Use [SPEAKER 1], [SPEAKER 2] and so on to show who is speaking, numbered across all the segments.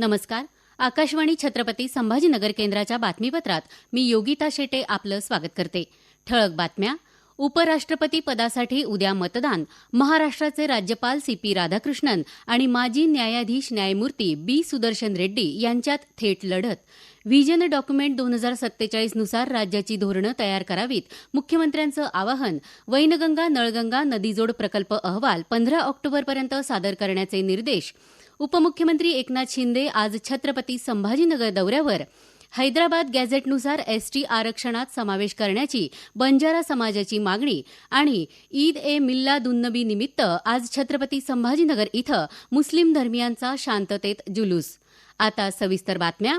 [SPEAKER 1] नमस्कार. आकाशवाणी छत्रपती संभाजीनगर केंद्राच्या बातमीपत्रात मी योगिता शेटे आपलं स्वागत करते. ठळक बातम्या. उपराष्ट्रपती पदासाठी उद्या मतदान. महाराष्ट्राचे राज्यपाल सी पी राधाकृष्णन आणि माजी न्यायाधीश न्यायमूर्ती बी सुदर्शन रेड्डी यांच्यात थेट लढत. व्हिजन डॉक्युमेंट दोन हजार सत्तेचाळीसनुसार राज्याची धोरणं तयार करावीत मुख्यमंत्र्यांचं आवाहन. वैनगंगा नळगंगा नदीजोड प्रकल्प अहवाल पंधरा ऑक्टोबरपर्यंत सादर करण्याचे निर्देश. उपमुख्यमंत्री एकनाथ शिंदे आज छत्रपती संभाजीनगर दौऱ्यावर. हैदराबाद गॅझेटनुसार एसटी आरक्षणात समावेश करण्याची बंजारा समाजाची मागणी आणि ईद ए मिल्लादुन्नबी निमित्त आज छत्रपती संभाजीनगर इथं मुस्लिम धर्मियांचा शांततेत जुलूस. आता सविस्तर बातम्या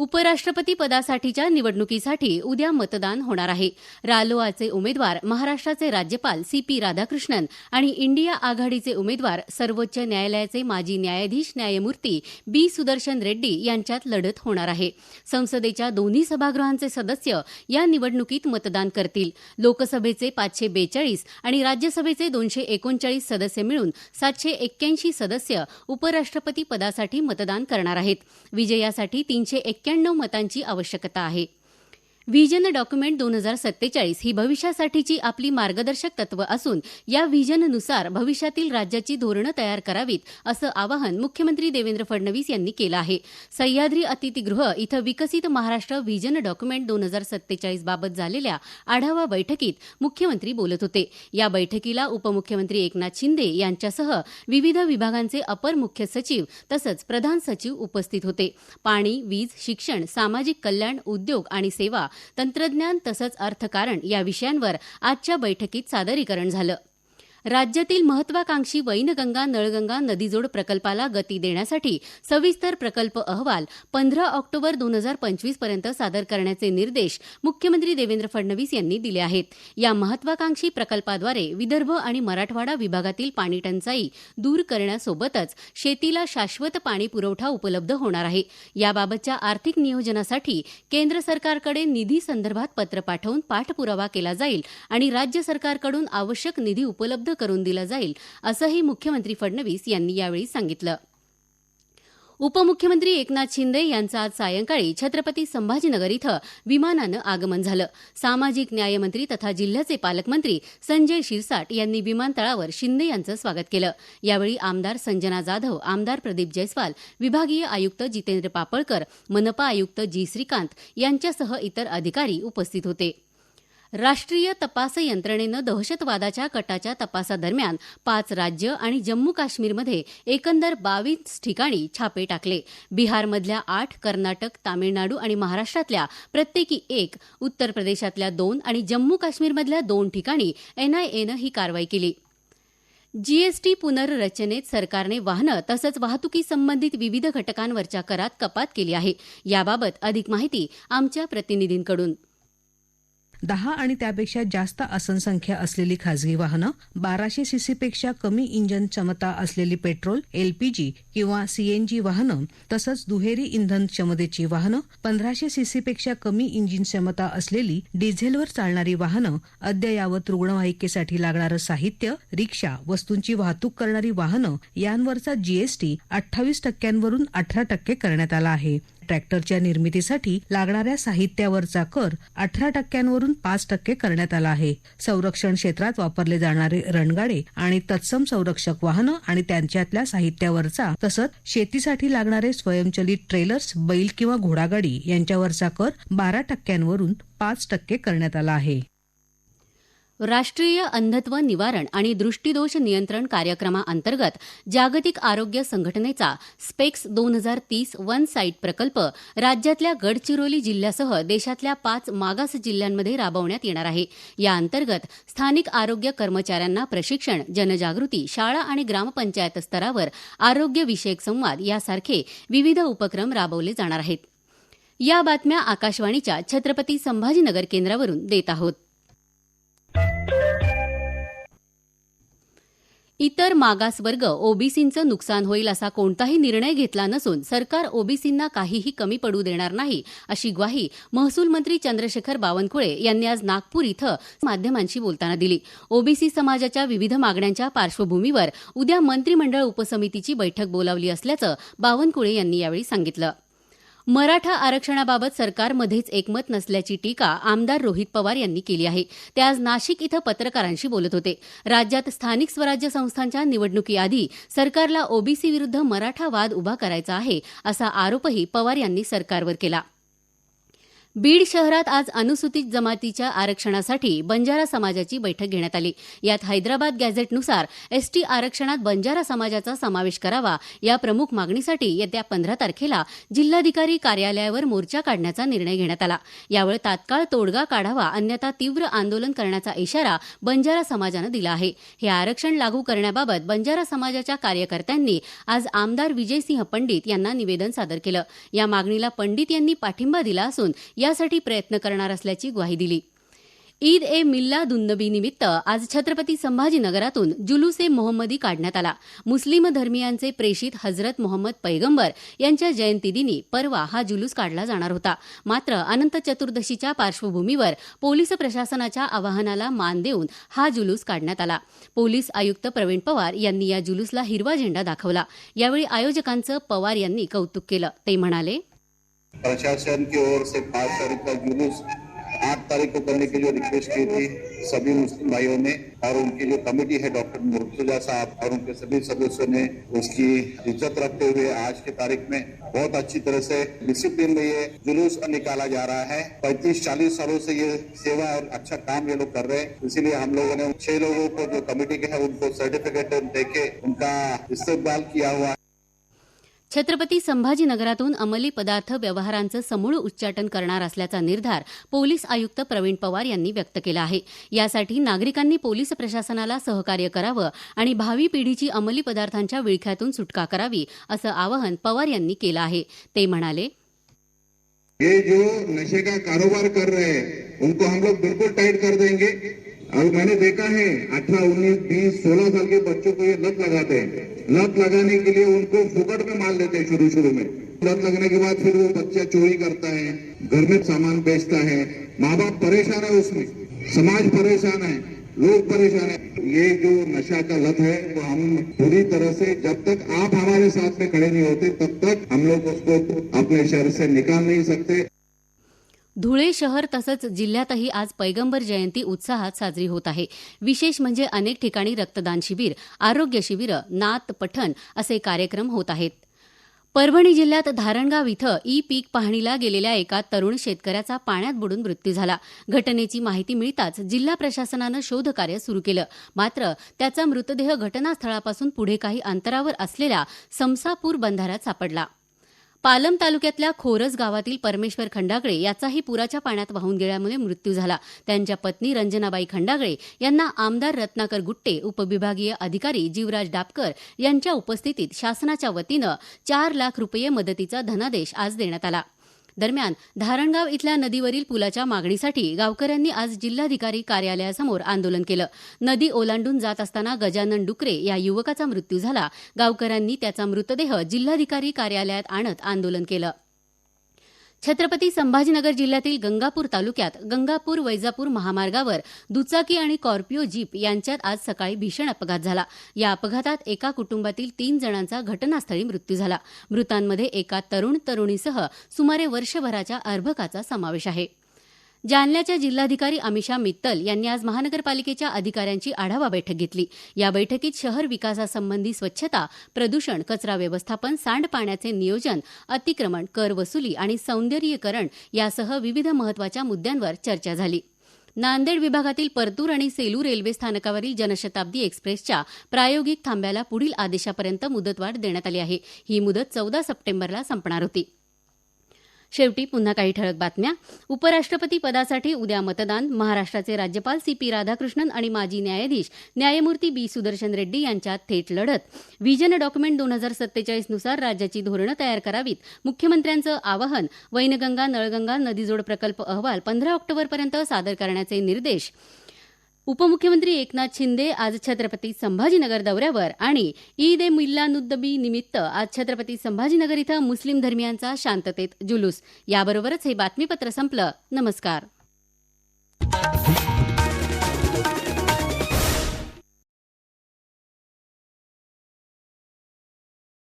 [SPEAKER 1] उपराष्ट्रपती पदासाठीच्या निवडणुकीसाठी उद्या मतदान होणार आहे. रालोआचे उमेदवार महाराष्ट्राचे राज्यपाल सी पी राधाकृष्णन आणि इंडिया आघाडीचे उमेदवार सर्वोच्च न्यायालयाचे माजी न्यायाधीश न्यायमूर्ती बी. सुदर्शन रेड्डी यांच्यात लढत होणार आहे. संसदेच्या दोन्ही सभागृहांचे सदस्य या निवडणुकीत मतदान करतील. लोकसभेचे पाचशे बेचाळीस आणि राज्यसभेचे दोनशे एकोणचाळीस सदस्य मिळून सातशे एक्क्याऐंशी सदस्य उपराष्ट्रपती पदासाठी मतदान करणार आहेत. विजयासाठी तीनशे एक्क्याण्णव मतांची आवश्यकता आहे. व्हिजन डॉक्युमेंट दोन हजार सत्तेचाळीस ही भविष्यासाठीची आपली मार्गदर्शक तत्व असून या व्हिजननुसार भविष्यातील राज्याची धोरणं तयार करावीत असं आवाहन मुख्यमंत्री देवेंद्र फडणवीस यांनी केलं आहे. सह्याद्री अतिथीगृह इथं विकसित महाराष्ट्र व्हिजन डॉक्युमेंट दोन हजार सत्तेचाळीस बाबत झालेल्या आढावा बैठकीत मुख्यमंत्री बोलत होते. या बैठकीला उपमुख्यमंत्री एकनाथ शिंदे यांच्यासह विविध विभागांचे अपर मुख्य सचिव तसंच प्रधान सचिव उपस्थित होते. पाणी वीज शिक्षण सामाजिक कल्याण उद्योग आणि सेवा तंत्रज्ञान तसंच अर्थकारण या विषयांवर आजच्या बैठकीत सादरीकरण झालं. राज्यातील महत्वाकांक्षी वैनगंगा नळगंगा नदीजोड प्रकल्पाला गती देण्यासाठी सविस्तर प्रकल्प अहवाल पंधरा ऑक्टोबर दोन हजार पंचवीसपर्यंत सादर करण्याचे निर्देश मुख्यमंत्री देवेंद्र फडणवीस यांनी दिले आहेत. या महत्वाकांक्षी प्रकल्पाद्वारे विदर्भ आणि मराठवाडा विभागातील पाणीटंचाई दूर करण्यासोबतच शेतीला शाश्वत पाणी पुरवठा उपलब्ध होणार आहे. याबाबतच्या आर्थिक नियोजनासाठी केंद्र सरकारकडे निधी संदर्भात पत्र पाठवून पाठपुरावा केला जाईल आणि राज्य सरकारकडून आवश्यक निधी उपलब्ध करून दिला जाईल असंही मुख्यमंत्री फडणवीस यांनी यावेळी सांगितलं. उपमुख्यमंत्री एकनाथ शिंदे यांचं आज सायंकाळी छत्रपती संभाजीनगर इथं विमानानं आगमन झालं. सामाजिक न्यायमंत्री तथा जिल्ह्याचे पालकमंत्री संजय शिरसाट यांनी विमानतळावर शिंदे यांचं स्वागत केलं. यावेळी आमदार संजना जाधव आमदार प्रदीप जैस्वाल विभागीय आयुक्त जितेंद्र पापळकर मनपा आयुक्त जी श्रीकांत यांच्यासह इतर अधिकारी उपस्थित होते. राष्ट्रीय तपास यंत्रणेनं दहशतवादाच्या कटाच्या तपासादरम्यान पाच राज्य आणि जम्मू काश्मीरमध्ये एकंदर बावीस ठिकाणी छापे टाकले. बिहारमधल्या आठ कर्नाटक तामिळनाडू आणि महाराष्ट्रातल्या प्रत्येकी एक उत्तर प्रदेशातल्या दोन आणि जम्मू काश्मीरमधल्या दोन ठिकाणी एनआयएनं ही कारवाई केली. जीएसटी पुनर्रचनेत सरकारने वाहनं तसंच वाहतुकीसंबंधित विविध घटकांवरच्या करात कपात केली आहे. याबाबत अधिक माहिती आमच्या प्रतिनिधींकडून.
[SPEAKER 2] दहा आणि त्यापेक्षा जास्त आसनसंख्या असलेली खासगी वाहनं बाराशे सीसीपेक्षा कमी इंजन क्षमता असलेली पेट्रोल एलपीजी किंवा सीएनजी वाहनं तसंच दुहेरी इंधन क्षमतेची वाहनं पंधराशे सीसीपेक्षा कमी इंजिन क्षमता असलेली डिझेलवर चालणारी वाहनं अद्ययावत रुग्णवाहिकेसाठी लागणारं साहित्य रिक्षा वस्तूंची वाहतूक करणारी वाहनं यांवरचा जीएसटी अठ्ठावीस टक्क्यांवरून अठरा टक्के करण्यात आला आहे. ट्रॅक्टरच्या निर्मितीसाठी लागणाऱ्या साहित्यावरचा कर अठरा टक्क्यांवरून पाच टक्के करण्यात आला आहे. संरक्षण क्षेत्रात वापरले जाणारे रणगाडे आणि तत्सम संरक्षक वाहनं आणि त्यांच्यातल्या साहित्यावरचा तसंच शेतीसाठी लागणारे स्वयंचलित ट्रेलर्स बैल किंवा घोडागाडी यांच्यावरचा कर बारा टक्क्यांवरून पाच टक्के करण्यात आला आहे.
[SPEAKER 1] राष्ट्रीय अंधत्व निवारण आणि दृष्टीदोष नियंत्रण कार्यक्रमाअंतर्गत जागतिक आरोग्य संघटनेचा स्पेक्स दोन हजार तीस वन साईट प्रकल्प राज्यातल्या गडचिरोली जिल्ह्यासह देशातल्या पाच मागास जिल्ह्यांमध्ये राबवण्यात येणार आहे. या अंतर्गत स्थानिक आरोग्य कर्मचाऱ्यांना प्रशिक्षण जनजागृती शाळा आणि ग्रामपंचायत स्तरावर आरोग्यविषयक संवाद यासारखे विविध उपक्रम राबवले जाणार आहेत. या बातम्या आकाशवाणीच्या छत्रपती संभाजीनगर केंद्रावरून देत आहोत. इतर मागासवर्ग ओबीसींचं नुकसान होईल असा कोणताही निर्णय घेतला नसून सरकार ओबीसींना काहीही कमी पडू देणार नाही अशी ग्वाही महसूल मंत्री चंद्रशेखर बावनकुळे यांनी आज नागपूर इथं माध्यमांशी बोलताना दिली. ओबीसी समाजाच्या विविध मागण्यांच्या पार्श्वभूमीवर उद्या मंत्रिमंडळ उपसमितीची बैठक बोलावली असल्याचं बावनकुळे यांनी यावेळी सांगितलं. मराठा आरक्षणाबाबत सरकारमध्येच एकमत नसल्याची टीका आमदार रोहित पवार यांनी केली आहे. ते आज नाशिक इथं पत्रकारांशी बोलत होते. राज्यात स्थानिक स्वराज्य संस्थांच्या निवडणुकीआधी सरकारला ओबीसी विरुद्ध मराठा वाद उभा करायचा आहे असा आरोपही पवार यांनी सरकारवर केला. बीड शहरात आज अनुसूचित जमातीच्या आरक्षणासाठी बंजारा समाजाची बैठक घेण्यात आली. यात हैदराबाद गॅझेटनुसार एसटी आरक्षणात बंजारा समाजाचा समावेश करावा या प्रमुख मागणीसाठी येत्या पंधरा तारखेला जिल्हाधिकारी कार्यालयावर मोर्चा काढण्याचा निर्णय घेण्यात आला. यावर तात्काळ तोडगा काढावा अन्यथा तीव्र आंदोलन करण्याचा इशारा बंजारा समाजानं दिला आहे. हे आरक्षण लागू करण्याबाबत बंजारा समाजाच्या कार्यकर्त्यांनी आज आमदार विजयसिंह पंडित यांना निवेदन सादर केलं. या मागणीला पंडित यांनी पाठिंबा दिला असून या यासाठी प्रयत्न करणार असल्याची ग्वाही दिली. ईद ए मिल्लादुन्नबी निमित्त आज छत्रपती संभाजीनगरातून जुलूस ए मोहम्मदी काढण्यात आला. मुस्लिम धर्मियांचे प्रेषित हजरत मोहम्मद पैगंबर यांच्या जयंतीदिनी परवा हा जुलूस काढला जाणार होता. मात्र अनंत चतुर्दशीच्या पार्श्वभूमीवर पोलीस प्रशासनाच्या आवाहनाला मान देऊन हा जुलूस काढण्यात आला. पोलीस आयुक्त प्रवीण पवार यांनी या जुलूसला हिरवा झेंडा दाखवला. यावेळी आयोजकांचं पवार यांनी कौतुक केलं. ते म्हणाले
[SPEAKER 3] प्रशासन की ओर से पाँच तारीख का जुलूस, आठ तारीख को करने की जो रिक्वेस्ट की थी सभी मुस्लिम भाइयों ने और उनकी जो कमेटी है डॉक्टर मुर्तुजा साहब और उनके सभी सदस्यों ने उसकी इज़्ज़त रखते हुए आज की तारीख में बहुत अच्छी तरह से डिसिप्लिन में ये जुलूस निकाला जा रहा है। पैंतीस, चालीस सालों से ये सेवा और अच्छा काम ये लोग कर रहे हैं। इसीलिए हम लोगों ने छह लोगों को जो कमेटी के है, उनको सर्टिफिकेट देके उनका इस्तेमाल किया हुआ
[SPEAKER 1] छत्रपती संभाजीनगरातून अंमली पदार्थ व्यवहारांचं समूळ उच्चाटन करणार असल्याचा निर्धार पोलीस आयुक्त प्रवीण पवार यांनी व्यक्त केला आहे. यासाठी नागरिकांनी पोलीस प्रशासनाला सहकार्य करावं आणि भावी पिढीची अंमली पदार्थांच्या विळख्यातून सुटका करावी असं आवाहन पवार यांनी केलं आहे. ते म्हणाले
[SPEAKER 4] ये जो नशे का कारोबार कर रहे हैं उनको हम लोग बिल्कुल टाइट कर देंगे. और मैंने देखा है, अठारह, उन्नीस, बीस, सोलह साल के बच्चों को ये लत लगाते हैं। लत लगाने के लिए उनको फुकट में मार लेते हैं शुरू शुरू में। लत लगने के बाद फिर वो बच्चा चोरी करता है, घर में सामान बेचता है। माँ बाप परेशान है उसमें, समाज परेशान है, लोग परेशान है। ये जो नशा का लत है, वो हम पूरी तरह से जब तक आप हमारे साथ में खड़े नहीं होते, तब तक हम लोग उसको अपने शहर से निकाल नहीं सकते।
[SPEAKER 1] धुळे शहर तसंच जिल्ह्यातही आज पैगंबर जयंती उत्साहात साजरी होत आहे. विशेष म्हणजे अनेक ठिकाणी रक्तदान शिबिर आरोग्य शिबिरं नात पठण असे कार्यक्रम होत आहेत. परभणी जिल्ह्यात धारणगाव इथं ई पीक पाहणीला गेलेल्या एका तरुण शेतकऱ्याचा पाण्यात बुडून मृत्यू झाला. घटनेची माहिती मिळताच जिल्हा प्रशासनानं शोधकार्य सुरू केलं. मात्र त्याचा मृतदेह घटनास्थळापासून पुढे काही अंतरावर असलेल्या समसापूर बंधाऱ्यात सापडला. पालम तालुक्यातल्या खोरस गावातील परमेश्वर खंडागळे याचाही पुराच्या पाण्यात वाहून गेल्यामुळे मृत्यू झाला. त्यांच्या पत्नी रंजनाबाई खंडागळे यांना आमदार रत्नाकर गुट्टे उपविभागीय अधिकारी जीवराज डापकर यांच्या उपस्थितीत शासनाच्या वतीनं चार लाख रुपये मदतीचा धनादेश आज देण्यात आला. दरम्यान धारणगाव इथल्या नदीवरील पुलाच्या मागणीसाठी गावकऱ्यांनी आज जिल्हाधिकारी कार्यालयासमोर आंदोलन केलं. नदी ओलांडून जात असताना गजानन डुकरे या युवकाचा मृत्यू झाला. गावकऱ्यांनी त्याचा मृतदेह जिल्हाधिकारी कार्यालयात आणत आंदोलन केलं. छत्रपती संभाजीनगर जिल्ह्यातील गंगापूर तालुक्यात गंगापूर वैजापूर महामार्गावर दुचाकी आणि कॉर्पिओ जीप यांच्यात आज सकाळी भीषण अपघात झाला. या अपघातात एका कुटुंबातील तीन जणांचा घटनास्थळी मृत्यू झाला. मृतांमध्ये एका तरुण तरुणीसह सुमारे वर्षभराच्या अर्भकाचा समावेश आहे. जालन्याच्या जिल्हाधिकारी अमिषा मित्तल यांनी आज महानगरपालिकेच्या अधिकाऱ्यांची आढावा बैठक घेतली. या बैठकीत शहर विकासासंबंधी स्वच्छता प्रदूषण कचरा व्यवस्थापन सांडपाण्याचे नियोजन अतिक्रमण कर वसुली आणि सौंदर्यीकरण यासह विविध महत्त्वाच्या मुद्द्यांवर चर्चा झाली. नांदेड विभागातील परतूर आणि सेलू रेल्वे स्थानकावरील जनशताब्दी एक्सप्रेसच्या प्रायोगिक थांब्याला पुढील आदेशापर्यंत मुदतवाढ देण्यात आली आहे. ही मुदत चौदा सप्टेंबरला संपणार होती. शेवटी पुन्हा काही ठळक बातम्या. उपराष्ट्रपती पदासाठी उद्या मतदान. महाराष्ट्राचे राज्यपाल सी पी राधाकृष्णन आणि माजी न्यायाधीश न्यायमूर्ती बी सुदर्शन रेड्डी यांच्यात थेट लढत. व्हिजन डॉक्युमेंट दोन हजार सत्तेचाळीसनुसार राज्याची धोरणं तयार करावीत. मुख्यमंत्र्यांचं आवाहन वैनगंगा नळगंगा नदीजोड प्रकल्प अहवाल पंधरा ऑक्टोबरपर्यंत सादर करण्याचे निर्देश. उपमुख्यमंत्री एकनाथ शिंदे आज छत्रपती संभाजीनगर दौऱ्यावर आणि ईद ए मिल्लानुद्दबी निमित्त आज छत्रपती संभाजीनगर इथं मुस्लिम धर्मियांचा शांततेत जुलूस. याबरोबरच हे बातमीपत्र संपलं. नमस्कार.